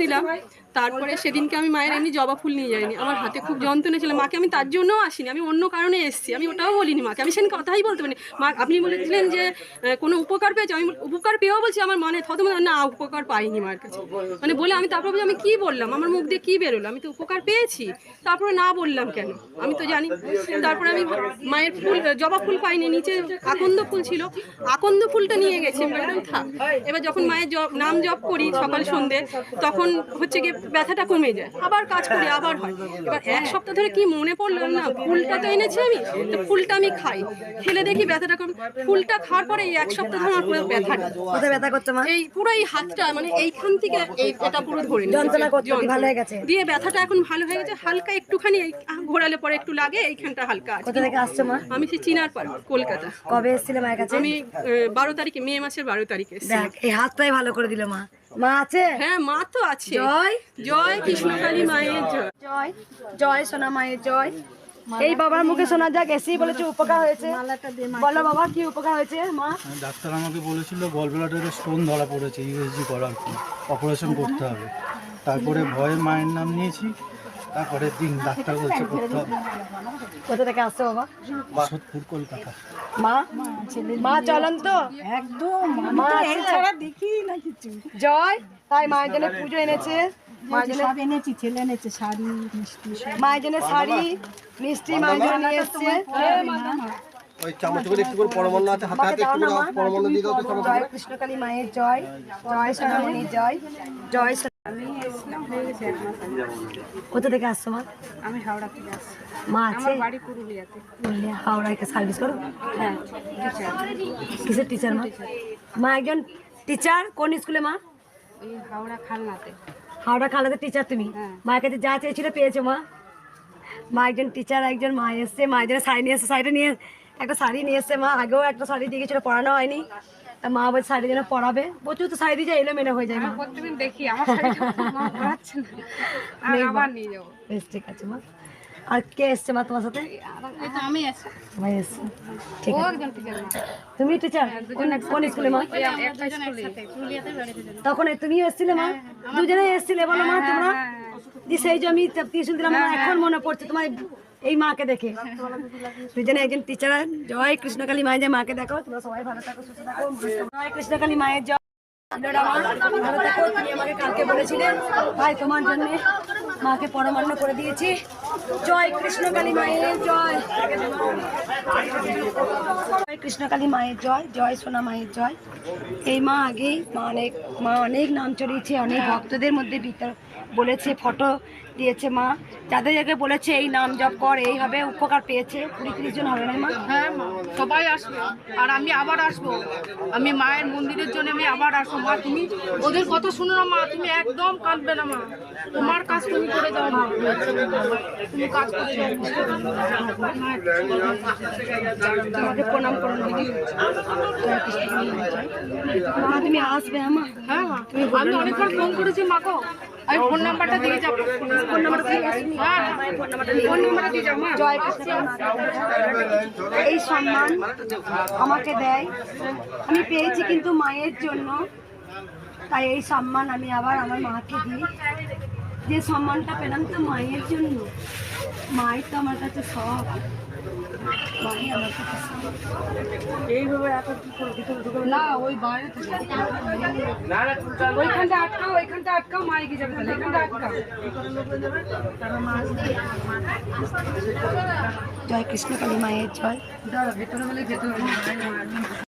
এসেছিলাম তারপরে সেদিনকে আমি মায়ের এমনি জবা ফুল নিয়ে যাইনি। আমার হাতে খুব যন্ত্রণা ছিল। মাকে আমি তার জন্যও আসিনি। আমি অন্য কারণে এসেছি। আমি ওটাও বলিনি মাকে। আমি সেদিন কথাই বলতে পারিনি। মা আপনি বলেছিলেন যে কোনো উপকার পেয়েছে? আমি উপকার পেয়েও বলছি। আমার মানে থত না উপকার পাইনি মার কাছে। মানে বলে আমি তারপরে আমি কি বললাম? আমার মুখ দিয়ে কি বেরোলো? আমি তো উপকার পেয়েছি। তারপরে না বললাম কেন? আমি তো জানি। তারপরে আমি মায়ের ফুল জবা ফুল পাইনি। নিচে আকন্দ ফুল ছিল। আকন্দ ফুলটা নিয়ে গেছি। আমি বললাম থাক। এবার যখন মায়ের নাম জপ করি সকাল সন্ধে তখন হচ্ছে গিয়ে ব্যথাটা কমে যায়। আবার কাজ করি আবার হয়। এবার এক সপ্তাহ ধরে কি মনে পড়ল না ফুলটা তো এনেছি আমি তো ফুলটা আমি খাই। খেলে দেখি ব্যথাটা কমে ফুলটা খাওয়ার পরে এই এক সপ্তাহ ধরে আমার পুরো ব্যথা কোথায় ব্যথা করছে মা? এই পুরো এই হাতটা মানে এইখান থেকে এই এটা পুরো ধরে যন্ত্রণা করছে, ভালো হয়ে গেছে? দিয়ে ব্যথাটা এখন ভালো হয়ে গেছে হালকা একটুখানি এই ঘোরালে পরে একটু লাগে এইখানটা হালকা আছে। কোথা থেকে আসছো মা? আমি সেই চিনার পার কলকাতা। কবে এসেছিলে মায়ের কাছে? আমি বারো তারিখে মে মাসের বারো তারিখে এসেছি। দেখ এই হাতটাই ভালো করে দিল মা। মা আছে? হ্যাঁ মা তো আছে। জয়। জয় কৃষ্ণকালী মায়ের জয়। জয়। জয় সোনা মায়ের জয়। এই বাবার মুখে শোনা যাক এসেই বলেছে উপকার হয়েছে। বলো বাবা কি উপকার হয়েছে মা? ডাক্তার আমাকে বলেছিল গল ব্লাডারে স্টোন ধরা পড়েছে ইউএসজি করার পর অপারেশন করতে হবে। তারপরে ভয়ে মায়ের নাম নিয়েছি। তারপরে দিন ডাক্তার বলছে করতে হবে। কোথা থেকে আসছো বাবা? সোদপুর কলকাতা। মা? মা চলন তো। একদম মা ছাড়া দেখি না কিছু। জয়। তাই মায়ের জন্য পুজো এনেছে। মায়ের জন্য সব এনেছি ছেলে এনেছে শাড়ি মিষ্টি মায়ের জন্য শাড়ি মিষ্টি মায়ের জন্য নিয়ে এসছে। ওই চামচ করে একটু করে পরমান্ন আছে হাতে হাতে একটু করে দিয়ে দাও তো জয় কৃষ্ণকালী মায়ের জয়। জয় জয়। জয় কোথা থেকে আসছো মা? আমি হাওড়া থেকে আসছি। মা আছে? আমার বাড়ি পুরুলিয়াতে। পুরুলিয়া হাওড়ায় সার্ভিস করো। হ্যাঁ টিচার কিসের টিচার মা? মা একজন টিচার কোন স্কুলে মা? হাওড়া খালনাতে। হাওড়া খালাতে টিচার তুমি? মায়ের কাছে যা চেয়েছিল পেয়েছ মা। মা একজন টিচার একজন মা এসছে। মায়ের জন্য শাড়ি নিয়ে এসছে। শাড়িটা নিয়ে একটা শাড়ি নিয়ে এসছে মা। আগেও একটা শাড়ি দিয়ে গেছিল পরানো হয়নি। মা বলছে শাড়ি যেন পরাবে প্রচুর তো শাড়ি দিয়ে যায় এলোমেলো হয়ে যায় মা। প্রত্যেকদিন দেখি আমার শাড়ি মা পরাচ্ছে না। আর আবার নিয়ে যাব। বেশ ঠিক আছে মা। আর কে এসছে মা তোমার সাথে? আমি আছি। ভাই এসছে। ঠিক আছে। তুমি টিচার কোন স্কুলে মা? তখন তুমিও এসেছিলে মা? দুজনে এসেছিলে বলো মা তোমরা? সেই যে আমি টিউশন দিলাম আমার এখন মনে পড়ছে। তোমার এই মাকে দেখে। দুজনে একজন টিচার জয় কৃষ্ণকালী মায়ের যে মাকে দেখো, তোমরা সবাই ভালো থাকো, সুস্থ থাকো জয় কৃষ্ণকালী মায়ের জয়। তুমি আমাকে কালকে ভাই, তোমার মাকে করে দিয়েছি। জয় কৃষ্ণকালী মায়ের জয়। মায়ের জয় জয় সোনা মায়ের জয়। এই মা মা অনেক মা অনেক নাম চড়িয়েছে, অনেক ভক্তদের মধ্যে বিতর বলেছে, ফটো দিয়েছে মা। যাদের যাকে বলেছে এই নাম জপ কর এই হবে উপকার পেয়েছে। কুড়ি তিরিশ জন হবে না মা? হ্যাঁ মা, সবাই আসবে। আর আমি আবার আসব। আমি মায়ের মন্দিরের জন্য আমি আবার আসব। মা তুমি ওদের কথা শুনো না মা তুমি একদম কাঁদবে না মা। তোমার কাজ তুমি করে যাও মা। তুমি কাজ করে তোমাকে প্রণাম করুন দিদি। মা তুমি আসবে হ্যাঁ মা? হ্যাঁ মা। আমি অনেকবার ফোন করেছি মাকে আমি ফোন নাম্বারটা দিয়ে যাব। ফোন নাম্বারটা হ্যাঁ যাও জয় এই সম্মান আমাকে দেয়। আমি পেয়েছি কিন্তু মায়ের জন্য। তাই এই সম্মান আমি আবার আমার মাকে দিই। যে সম্মানটা পেলাম তো মায়ের জন্য। মায়ের তো আমার কাছে সব। এইভাবে এখন কি করে ভিতরে ঢুকে না ওই বাইরে থেকে। ওইখানটা আটকাও ওইখানটা আটকাও গিয়ে যাবে ওইখানটা আটকাও। জয় কৃষ্ণকালী মায়ের জয়। ভেতরে বলে হবে